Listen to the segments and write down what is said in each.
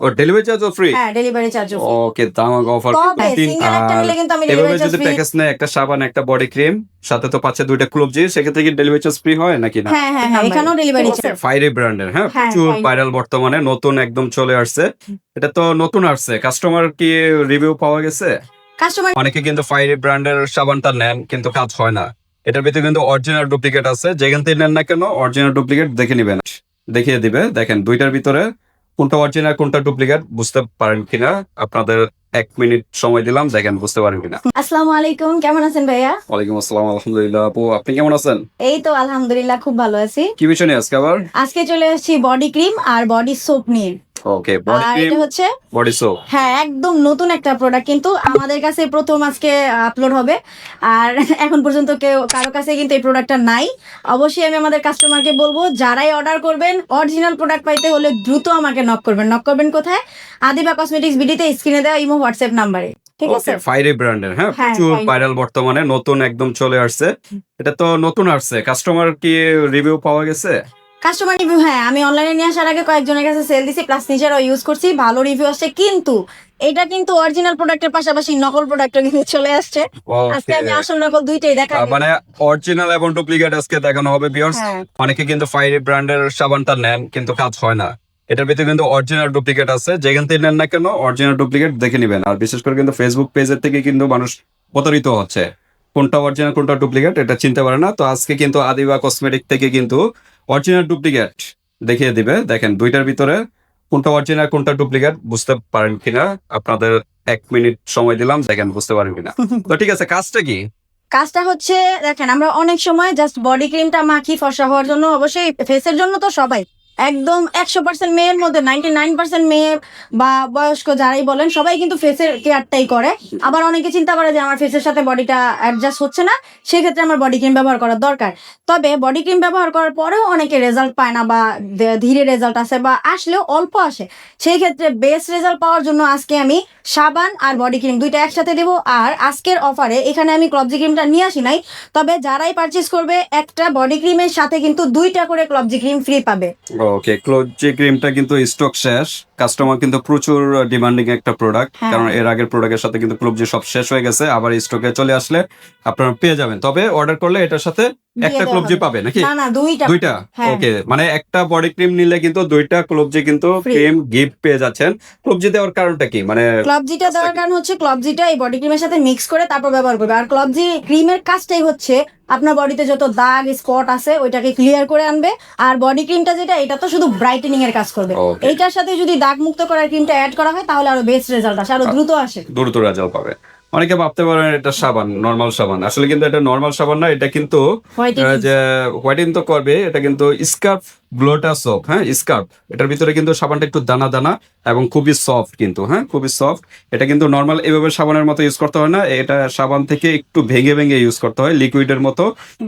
ও delivery চার্জও free হ্যাঁ delivery charge okay দাম অফার একটা কিন্তু আমি এভাবে যদি প্যাকেজ নেয় একটা সাবান একটা বডি ক্রিম সাথে তো পাচ্ছে দুইটা ক্লোবজি সেক্ষেত্রে কি ডেলিভারি চার্জ ফ্রি হয় নাকি না? হ্যাঁ হ্যাঁ হ্যাঁ এখানেও ডেলিভারি চার্জ ফাইরি ব্র্যান্ডের হ্যাঁ হ্যাঁ, প্রচুর ভাইরাল বর্তমানে নতুন একদম চলে আসছে। এটা তো নতুন আসছে। কাস্টমার কি রিভিউ পাওয়া গেছে? কাস্টমার অনেকে কিন্তু ফাইরি ব্র্যান্ডের সাবানটা নেন কিন্তু কাজ হয় না। এটার ভিতরে কিন্তু অরিজিনাল ডুপ্লিকেট আছে। যেখান থেকে নেন না কেন অরিজিনাল ডুপ্লিকেট দেখে নিবেন। দেখিয়ে দিবে। দেখেন দুইটার ভিতরে কোনটা অরিজিনাল কোনটা ডুপ্লিকেট বুঝতে পারেন কিনা? আপনাদের এক মিনিট সময় দিলাম দেখেন বুঝতে পারেন কিনা। আসসালামু আলাইকুম কেমন আছেন ভাইয়া? ওয়ালাইকুম আসসালাম আলহামদুলিল্লাহ। আপু আপনি কেমন আছেন? এই তো আলহামদুলিল্লাহ খুব ভালো আছি। কি বিষয় নিয়ে আজকে আবার? আজকে চলে আসছি বডি ক্রিম আর বডি সোপ নিয়ে। ওকে বডি ক্রিম হচ্ছে বডি সোপ হ্যাঁ একদম নতুন একটা প্রোডাক্ট কিন্তু আমাদের কাছে প্রথম আজকে আপলোড হবে। আর এখন পর্যন্ত কেউ কারও কাছে কিন্তু এই প্রোডাক্টটা নাই। অবশ্যই আমি আমাদের কাস্টমারকে বলব যারাই অর্ডার করবেন অরিজিনাল প্রোডাক্ট পাইতে হলে দ্রুত আমাকে নক করবেন। নক করবেন কোথায়? আদিবা কসমেটিক্স বিডিতে স্ক্রিনে দেওয়া ইমো হোয়াটসঅ্যাপ নাম্বারে ঠিক আছে? ফাইরি ব্র্যান্ডের হ্যাঁ হ্যাঁ, প্রচুর ভাইরাল বর্তমানে নতুন একদম চলে আসছে। এটা তো নতুন আসছে। কাস্টমার কি রিভিউ পাওয়া গেছে? কাস্টমার রিভিউ হ্যাঁ আমি অনলাইনে নিয়ে আসার আগে কয়েকজনের কাছে সেল দিছি প্লাস নিজেরাও ইউজ করছি ভালো রিভিউ আসছে। কিন্তু এটা কিন্তু অরিজিনাল প্রোডাক্টের পাশাপাশি নকল প্রোডাক্টও কিন্তু চলে আসছে। আজকে আমি. আসল নকল দুইটাই দেখা আহ, মানে অরিজিনাল এবং ডুপ্লিকেট আজকে দেখানো হবে ভিউয়ার্স হ্যাঁ। অনেকে কিন্তু ফাইরি ব্র্যান্ডের সাবানটা নেন কিন্তু কাজ হয় না। এটার ভিতরে কিন্তু অরিজিনাল ডুপ্লিকেট আছে যেখান থেকে নেন না কেন অরিজিনাল ডুপ্লিকেট দেখে নেবেন। আর বিশেষ করে কিন্তু ফেসবুক পেজের থেকে কিন্তু মানুষ প্রতারিত হচ্ছে। কোনটা অরিজিনাল কোনটা ডুপ্লিকেট এটা চিনতে পারে না। তো আজকে কিন্তু আদিবা কসমেটিক থেকে কিন্তু অরিজিনাল ডুপ্লিকেট দেখিয়ে দিবে। দেখেন দুইটার ভিতরে কোনটা অরিজিনাল কোনটা ডুপ্লিকেট বুঝতে পারেন কিনা। আপনাদের এক মিনিট সময় দিলাম দেখেন বুঝতে পারেন কিনা। তো ঠিক আছে কাজটা কি? কাজটা হচ্ছে দেখেন আমরা অনেক সময় জাস্ট বডি ক্রিমটা মাখি ফসা হওয়ার জন্য অবশ্যই ফেসের জন্য তো সবাই একদম একশো পার্সেন্ট মেয়ের মধ্যে নাইনটি নাইন পার্সেন্ট মেয়ে বা বয়স্ক যারাই বলেন, সবাই কিন্তু ফেসের কেয়ারটাই করে। আবার অনেকে চিন্তা করে যে, আমার ফেসের সাথে বডিটা অ্যাডজাস্ট হচ্ছে না, সেক্ষেত্রে আমার বডি ক্রিম ব্যবহার করার দরকার। তবে বডি ক্রিম ব্যবহার করার পরেও অনেকে রেজাল্ট পায় না বা ধীরে রেজাল্ট আসে বা আসলেও অল্প আসে। সেই ক্ষেত্রে বেস্ট রেজাল্ট পাওয়ার জন্য আজকে আমি সাবান আর বডি ক্রিম দুইটা একসাথে দেবো। আর আজকের অফারে এখানে আমি ক্লবজি ক্রিমটা নিয়ে আসি নাই, তবে যারাই পারচেস করবে, একটা বডি ক্রিমের সাথে কিন্তু দুইটা করে ক্লবজি ক্রিম ফ্রি পাবে। ওকে ক্লোজি ক্রিমটা কিন্তু স্টক শেষ কাস্টমার কিন্তু প্রচুর ডিমান্ডিং একটা প্রোডাক্ট হ্যাঁ। কারণ এর আগের প্রোডাক্টের সাথে কিন্তু ক্লোবজি সব শেষ হয়ে গেছে আবার স্টকে চলে আসলে আপনারা পেয়ে যাবেন। তবে অর্ডার করলে এটার সাথে একটা ক্লোবজি পাবে নাকি? না না দুইটা। দুইটা? হ্যাঁ। ওকে মানে একটা বডি ক্রিম নিলে কিন্তু দুইটা ক্লোবজি কিন্তু। ক্রিম গিফট পেয়ে যাচ্ছেন। ক্লোবজি দেওয়ার কারণটা কি? মানে ক্লবজিটা দেওয়ার কারণ হচ্ছে ক্লবজিটা এই বডি ক্রিমের সাথে মিক্স করে তারপর ব্যবহার করবে। আর ক্লবজি ক্রিমের কাজটাই হচ্ছে আপনার বডিতে যত দাগ স্পট আছে ওইটাকে ক্লিয়ার করে আনবে। আর বডি ক্রিমটা যেটা এটা তো শুধু ব্রাইটেনিং এর কাজ করবে। এইটার সাথে যদি দাগ মুক্ত করার ক্রিমটা অ্যাড করা হয় তাহলে আরও বেস্ট রেজাল্ট আসে আরও দ্রুত আসে। দ্রুত রেজাল্ট পাবে। অনেকে ভাবতে পারেন এটা সাবান নর্মাল সাবান। আসলে কিন্তু এটা নর্মাল সাবান না এটা কিন্তু। হোয়াইটিং তো করবে এটা কিন্তু স্কার্ফ গ্লোটা সোপ হ্যাঁ স্কার্ফ। এটার ভিতরে কিন্তু সাবানটা একটু দানা দানা এবং খুবই সফট কিন্তু হ্যাঁ খুবই সফট। এটা কিন্তু নর্মাল এভাবে সাবানের মতো ইউজ করতে হয় না এটা সাবান থেকে একটু ভেঙে ভেঙে ইউজ করতে হয় লিকুইডের মতো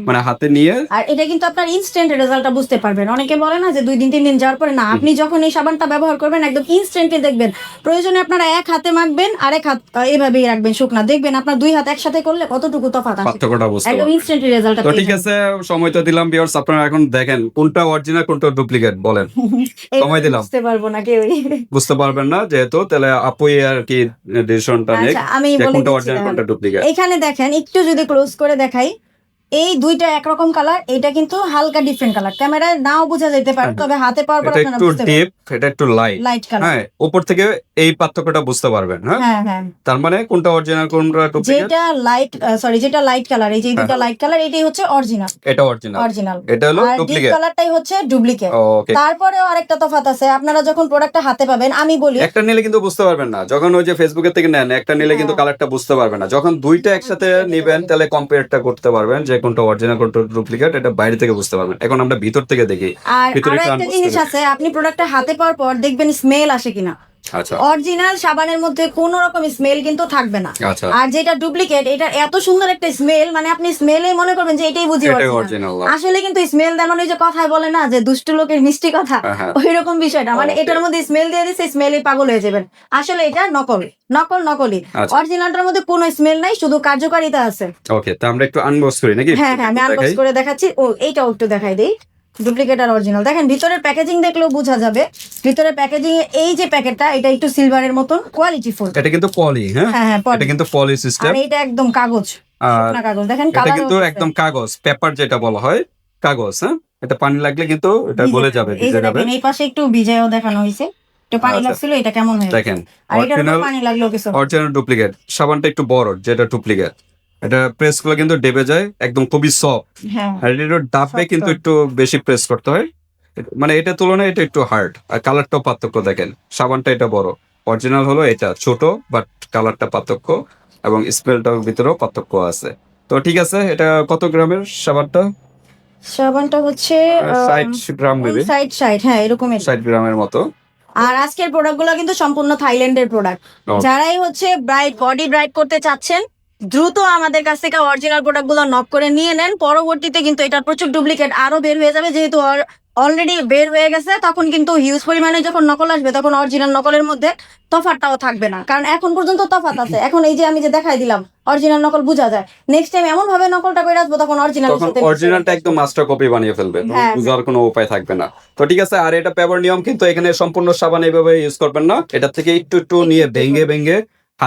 মানে হাতে নিয়ে। আর এটা কিন্তু আপনার ইনস্ট্যান্ট রেজাল্টটা বুঝতে পারবেন। অনেকে বলে না যে দুই দিন তিন দিন যাওয়ার পরে না আপনি যখন এই সাবানটা ব্যবহার করবেন একদম ইনস্ট্যান্টলি দেখবেন। প্রয়োজনে আপনারা এক হাতে মাখবেন আর এক হাত এভাবেই রাখবেন শুকনা। দেখবেন আপনার দুই হাত একসাথে করলে কতটুকু তফাৎ আসে। পার্থক্যটা বুঝতে একদম ইনস্ট্যান্টলি রেজাল্টটা তো ঠিক আছে সময় তো দিলাম বিয়ার্স আপনারা এখন দেখেন কোনটা অরিজিনাল কোনটা ডুপ্লিকেট বলেন? সময় দিলাম। বুঝতে পারব না কেউ বুঝতে পারবেন না যেহেতু তাহলে আপুই আর কি ডিসিশনটা নেই আচ্ছা আমি যে বলে কোনটা অরিজিনাল কোনটা ডুপ্লিকেট এখানে দেখেন একটু যদি ক্লোজ করে দেখাই। এই দুইটা একরকম কালার এটা কিন্তু হালকা ডিফারেন্ট কালার ক্যামেরায় নাও বোঝা যেতে পারে তবে হাতে পাওয়ার পর আপনারা একটু বুঝতে পারবেন ডিপ এটা একটু লাইট লাইট কালার হ্যাঁ উপর থেকে এই পার্থক্যটা বুঝতে পারবেন হ্যাঁ? হ্যাঁ হ্যাঁ। তার মানে কোনটা অরিজিনাল কোনটা ডুপ্লিকেট যেটা লাইট সরি যেটা লাইট কালার এই যে দুটো হ্যাঁ। লাইট কালার এটাই হচ্ছে অরিজিনাল এটা অরিজিনাল অরিজিনাল এটা হলো ডুপ্লিকেট কালারটাই হচ্ছে ডুপ্লিকেট ওকে তারপরেও আরেকটা তফাৎ আছে আপনারা যখন প্রোডাক্টটা হাতে পাবেন আমি বলি একটা নিলে কিন্তু বুঝতে পারবেন না। যখন ওই যে ফেসবুকের থেকে নেন একটা নিলে কিন্তু হ্যাঁ। কালারটা বুঝতে পারবেন না। যখন দুইটা একসাথে নিবেন তাহলে কম্পেয়ারটা করতে পারবেন যে কোনটা অরিজিনাল কোনটা ডুপ্লিকেট এটা বাইরে থেকে বুঝতে পারবেন। এখন আমরা ভিতর থেকে দেখি। আর ভিতরে একটা জিনিস আছে আপনি প্রোডাক্টটা হাতে পাওয়ার পর দেখবেন স্মেল আসে কিনা। অরিজিনাল সাবানের মধ্যে কোনো রকম স্মেল কিন্তু থাকবে না। আচ্ছা। আর যেটা ডুপ্লিকেট এটা এত সুন্দর একটা স্মেল মানে আপনি স্মেলে মনে করবেন যে এটাই বুঝি। অরিজিনাল আসলে কিন্তু স্মেল দেন মানে যে কথায় বলে না যে দুষ্টু লোকের মিষ্টি কথা হ্যাঁ, হ্যাঁ। ওই রকম বিষয়টা। মানে এটার মধ্যে স্মেল দিয়ে দিচ্ছে স্মেলে পাগল হয়ে যাবেন। আসলে এটা নকল নকল নকলি আচ্ছা। অরিজিনালটার মধ্যে কোনো স্মেল নাই শুধু কার্যকারিতা আছে। ওকে তা আমরা একটু আনবক্স করি নাকি? হ্যাঁ হ্যাঁ আমি আনবক্স করে দেখাচ্ছি। ও এইটাও একটু দেখাই দেই। ডুপ্লিকেট আর অরিজিনাল দেখেন ভিতরের প্যাকেজিং দেখলেও বোঝা যাবে। ভিতরের প্যাকেজিং এ এই যে প্যাকেটটা এটা একটু সিলভারের মতন কোয়ালিটি ফুল এটা কিন্তু পলি হ্যাঁ? হ্যাঁ হ্যাঁ এটা কিন্তু পলি সিস্টেম আর এটা একদম কাগজ আর শুকনা কাগজ। দেখেন এটা কিন্তু একদম কাগজ পেপার যেটা বলা হয় কাগজ হ্যাঁ? এটা পানি লাগলে কিন্তু এটা গলে যাবে এই ভিজে যাবে। এই পাশে একটু ভিজায়ও দেখানো হয়েছে। একটু পানি আচ্ছা। লাগছিল এটা কেমন হয়েছে? দেখেন আর পানি লাগল কিছু অরিজিনাল ডুপ্লিকেট সাবানটা একটু বড় যেটা ডুপ্লিকেট এটা প্রেসগুলো কিন্তু ডেবে যায় একদম খুবই সফট হ্যাঁ। আর এটা ডাবে কিন্তু একটু বেশি প্রেস করতে হয়। মানে এটা তুলনায় এটা একটু হার্ড আর কালারটাও পার্থক্য দেখেন সাবানটা এটা বড়। অরিজিনাল হলো এটা ছোট বাট কালারটা পার্থক্য এবং স্মেলটার ভিতরেও পার্থক্য আছে। তো ঠিক আছে এটা কত গ্রামের সাবানটা? সাবানটা হচ্ছে ষাট গ্রাম নেবে সাইড সাইড হ্যাঁ এরকমই। ষাট গ্রামের মতো। আর আজকের প্রোডাক্টগুলো কিন্তু সম্পূর্ণ থাইল্যান্ডের প্রোডাক্ট যারাই হচ্ছে ব্রাইট বডি ব্রাইট করতে চাচ্ছেন দ্রুত আমাদের কাছ থেকে অরিজিনাল প্রোডাক্টগুলো নক করে নিয়ে নেন। পরবর্তীতে কিন্তু এটার প্রচুর ডুপ্লিকেট আরও বের হয়ে যাবে। যেহেতু অলরেডি বের হয়ে গেছে তখন কিন্তু হিউজ পরিমাণে যখন নকল আসবে তখন অরিজিনাল নকলের মধ্যে তফাৎটাও থাকবে না। কারণ এখন পর্যন্ত তফাত আছে। এখন এই যে আমি যে দেখাই দিলাম অরিজিনাল নকল বোঝা যায়। নেক্সট টাইম এমন ভাবে নকলটা করে আসব তখন অরিজিনাল তখন অরিজিনালটা একদম মাস্টার কপি বানিয়ে ফেলবে। হ্যাঁ। বুঝার কোনো উপায় থাকবে না। তো ঠিক আছে আর এটা পেপার নিয়ম কিন্তু এখানে সম্পূর্ণ সাবান এইভাবে ইউজ করবেন না। এটা থেকে একটু একটু নিয়ে ভেঙে ভেঙে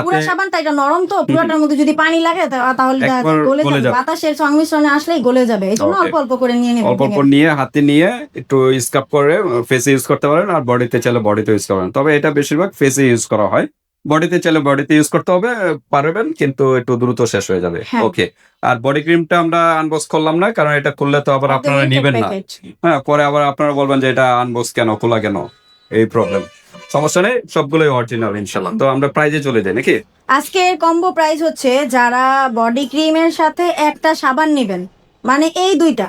পুরো সাবানটা এটা নরম তো পুরোটার মধ্যে যদি পানি লাগে তাহলে গলে যাবে। বাতাসের সংমিশ্রণে আসলেই গলে যাবে। এই জন্য অল্প অল্প করে নিয়ে নেবেন অল্প অল্প নিয়ে হাতে নিয়ে একটু স্কাপ করে ফেসে ইউজ করতে পারেন আর বডিতে চাইলে বডিতে ইউজ করবেন তবে এটা বেশিরভাগ ফেসে ইউজ করা হয়। বডিতে চাইলে বডিতে ইউজ করতে হবে পারবেন কিন্তু একটু দ্রুত শেষ হয়ে যাবে। হ্যাঁ। ওকে আর বডি ক্রিমটা আমরা আনবক্স করলাম না কারণ এটা খুললে তো আবার আপনারা নিবেন না। হ্যাঁ পরে আবার আপনারা বলবেন যে এটা আনবক্স কেন খোলা কেন? এই প্রবলেম সমস্যা নেই সবগুলোই অরিজিনাল ইনশাল্লাহ তো আমরা প্রাইজে চলে যাই নাকি? আজকের কম্বো প্রাইস হচ্ছে যারা বডি ক্রিমের সাথে একটা সাবান নেবেন। মানে এই দুইটা।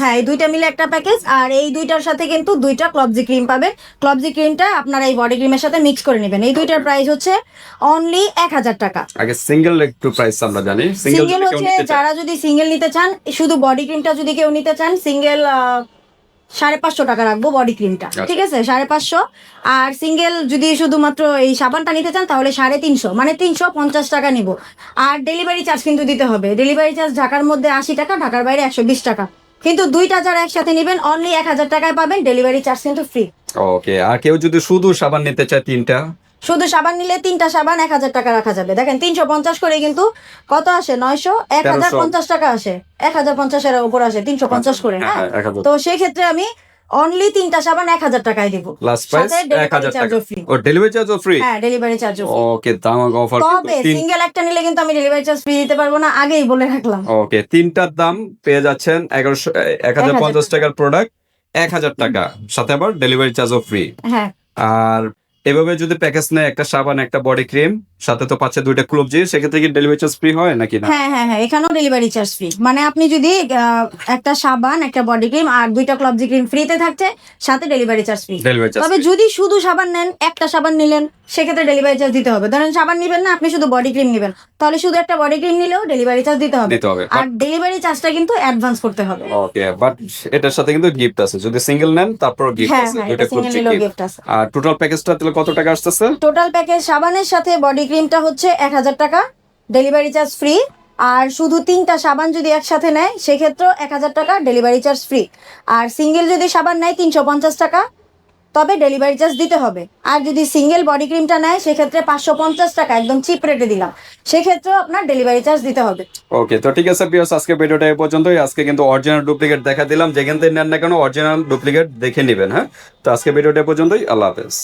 হ্যাঁ এই দুইটা মিলে একটা প্যাকেজ আর এই দুইটার সাথে কিন্তু দুইটা ক্লবজি ক্রিম পাবেন। ক্লবজি ক্রিমটা আপনারা এই বডি ক্রিমের সাথে মিক্স করে নেবেন। এই দুইটার প্রাইস হচ্ছে অনলি এক হাজার টাকা। আগে সিঙ্গেল একটু প্রাইস আমরা জানি। সিঙ্গেল সিঙ্গেল হচ্ছে যারা যদি সিঙ্গেল নিতে চান শুধু বডি ক্রিমটা যদি কেউ নিতে চান সিঙ্গেল সাড়ে পাঁচশো টাকা রাখব বডি ক্রিমটা আচ্ছা। ঠিক আছে? সাড়ে পাঁচশো। আর সিঙ্গেল যদি শুধুমাত্র এই সাবানটা নিতে চান তাহলে সাড়ে তিনশো মানে তিনশো পঞ্চাশ টাকা নিব। আর ডেলিভারি চার্জ কিন্তু দিতে হবে। ডেলিভারি চার্জ ঢাকার মধ্যে আশি টাকা ঢাকার বাইরে একশো বিশ টাকা। কিন্তু দুইটা যারা একসাথে নেবেন অনলি এক হাজার টাকায় পাবেন ডেলিভারি চার্জ কিন্তু ফ্রি ওকে আর কেউ যদি শুধু সাবান নিতে চায় তিনটা? শুধু সাবান নিলে তিনটা সাবান এক হাজার টাকা রাখা যাবে। দেখেন তিনশো পঞ্চাশ করে কিন্তু কত আসে? নয়শো? এক হাজার পঞ্চাশ টাকা আসে। এক হাজার পঞ্চাশের উপর আসে তিনশো পঞ্চাশ করে হ্যাঁ, হ্যাঁ তো সেই ক্ষেত্রে আমি অনলি তিনটা সাবান এক হাজার টাকায় দিব। লাস্ট প্রাইস এক হাজার টাকা। ও ডেলিভারি চার্জও ফ্রি হ্যাঁ ডেলিভারি চার্জও ওকে দাম অফার তবে সিঙ্গেল একটা নিলে কিন্তু আমি ডেলিভারি চার্জ ফ্রি দিতে পারব না আগেই বলে রাখলাম। ওকে তিনটার দাম পেয়ে যাচ্ছেন এগারোশো এক হাজার পঞ্চাশ টাকার প্রোডাক্ট এক হাজার টাকা। সাথে আবার ডেলিভারি চার্জও ফ্রি হ্যাঁ। আর এভাবে যদি প্যাকেজ নেয় একটা সাবান একটা বডি ক্রিম সাথে তো পাচ্ছে দুইটা ক্লোবজি সেক্ষেত্রে কি ডেলিভারি চার্জ ফ্রি হয় নাকি না? হ্যাঁ হ্যাঁ হ্যাঁ এখানেও ডেলিভারি চার্জ ফ্রি মানে আপনি যদি একটা সাবান একটা বডি ক্রিম আর দুইটা ক্লবজি ক্রিম ফ্রিতে থাকছে সাথে ডেলিভারি চার্জ ফ্রি তবে যদি শুধু সাবান নেন একটা সাবান নিলেন সেক্ষেত্রে ডেলিভারি চার্জ দিতে হবে। ধরেন সাবান নেবেন না আপনি শুধু বডি ক্রিম নেবেন। তাহলে শুধু একটা বডি ক্রিম নিলেও ডেলিভারি চার্জ দিতে হবে। আর ডেলিভারি চার্জটা কিন্তু অ্যাডভান্স করতে হবে। ওকে বাট এটার সাথে কিন্তু গিফট আছে। যদি সিঙ্গেল নেন তারপর গিফট হ্যাঁ আছে। হ্যাঁ এটা নিলেও গিফট আছে। আর টোটাল প্যাকেজটা তাহলে কত টাকা আসতেছে? টোটাল প্যাকেজ সাবানের সাথে বডি ক্রিমটা হচ্ছে এক হাজার টাকা, ডেলিভারি চার্জ ফ্রি, আর শুধু তিনটা সাবান যদি একসাথে নেয়, সেক্ষেত্রেও এক হাজার টাকা, ডেলিভারি চার্জ ফ্রি। আর সিঙ্গেল যদি সাবান নেয়, তিনশো পঞ্চাশ টাকা, তবে ডেলিভারি চার্জ দিতে হবে। আর যদি সিঙ্গেল বডি ক্রিমটা নেয়, সেক্ষেত্রে পাঁচশো পঞ্চাশ টাকা, একদম চিপ রেটে দিলাম। সেক্ষেত্রেও আপনার ডেলিভারি চার্জ দিতে হবে। ওকে, তো ঠিক আছে পিওস আজকে ভিডিওটা এই পর্যন্তই। আজকে কিন্তু অরিজিনাল ডুপ্লিকেট দেখা দিলাম। যেখান থেকে নেন না কেন অরিজিনাল ডুপ্লিকেট দেখে নেবেন হ্যাঁ? তো আজকে ভিডিওটা এই পর্যন্তই। আল্লাহ হাফেজ।